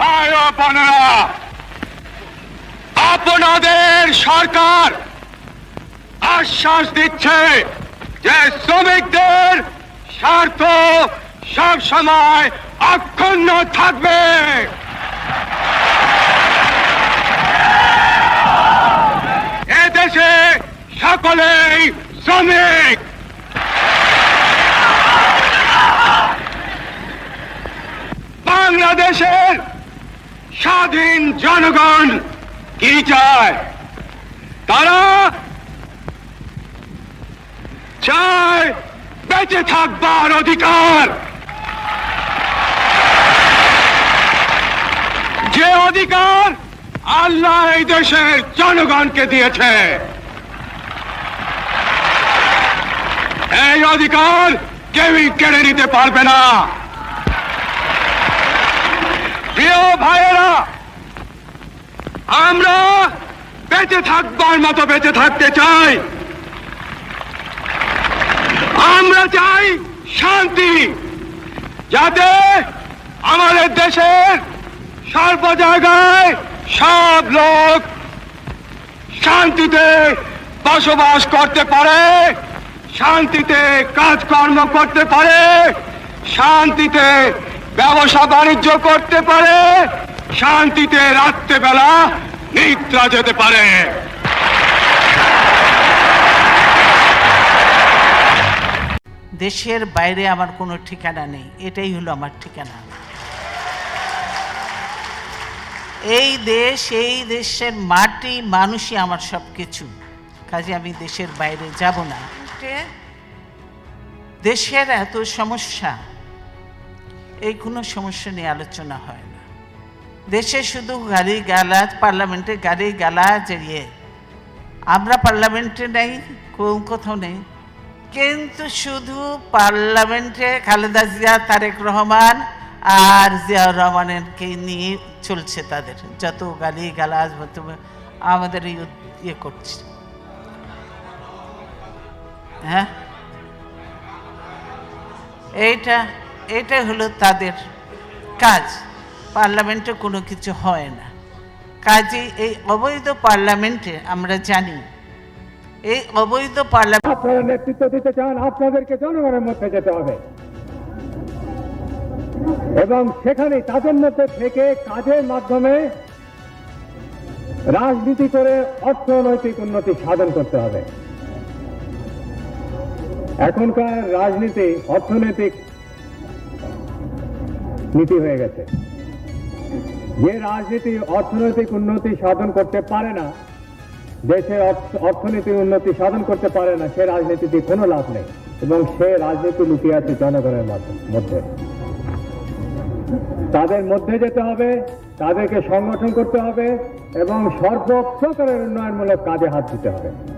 ভাই বোনেরা আপনাদের সরকার আশ্বাস দিচ্ছে যে শ্রমিকদের স্বার্থ সব সময় অক্ষুণ্ণ থাকবে। এদেশে সকলেই শ্রমিক। বাংলাদেশের স্বাধীন জনগণ, কি চায়? তারা চায় বেঁচে থাকবার অধিকার। যে অধিকার আল্লাহ এই দেশের জনগণকে দিয়েছে, এই অধিকার কেউই কেড়ে নিতে পারবে না। প্রিয় ভাইয়েরা আমরা বেঁচে থাকবার মতো বেঁচে থাকতে চাই। আমরা চাই শান্তি, যাতে আমাদের দেশের সর্ব জায়গায় সব লোক শান্তিতে বসবাস করতে পারে, শান্তিতে কাজকর্ম করতে পারে, শান্তিতে ব্যবসা বাণিজ্য করতে পারে, শান্তিতে রাত্রেবেলা নিদ্রা যেতে পারে। দেশের বাইরে আমার কোনো ঠিকানা নেই, এটাই হলো আমার ঠিকানা। এই দেশ, এই দেশের মাটি, মানুষই আমার সব কিছু কাজে আমি দেশের বাইরে যাব না। দেশের এত সমস্যা, এই কোনো সমস্যা নিয়ে আলোচনা হয় না। দেশে শুধু গাড়ি গালাজ পার্লামেন্টে গাড়ি গালাজ এড়িয়ে। আমরা পার্লামেন্টে নেই, কোন কোথাও নেই। কিন্তু শুধু পার্লামেন্টে খালেদা জিয়া, তারেক রহমান আর জিয়াউর রহমানকে নিয়ে চলছে তাদের যত গালি গালাজ আমাদের ইয়ে করছে। হ্যাঁ? এইটা এটা হলো তাদের কাজ। পার্লামেন্টে কোনো কিছু হয় না। কাজে এই অবৈধ পার্লামেন্টে আমরা জানি, এই অবৈধ পার্লামেন্ট নেতৃত্ব দিতে চান, আপনাদেরকে জনগণের মধ্যে যেতে হবে। এবং সেখানে তাদের মধ্যে থেকে কাজের মাধ্যমে রাজনীতি করে অর্থনৈতিক উন্নতি সাধন করতে হবে। এখনকার রাজনীতি অর্থনৈতিক নীতি হয়ে গেছে। যে রাজনীতি, অর্থনৈতিক উন্নতি সাধন করতে পারে না দেশের অর্থ- অর্থনীতির উন্নতি সাধন করতে পারে না, সে রাজনীতিতে কোনো লাভ নেই। এবং সে রাজনীতি লুকিয়ে আছে জনগণের মধ্যে। তাদের মধ্যে যেতে হবে, তাদেরকে সংগঠন করতে হবে, এবং সর্বপ্রকারের উন্নয়নমূলক কাজে হাত দিতে হবে।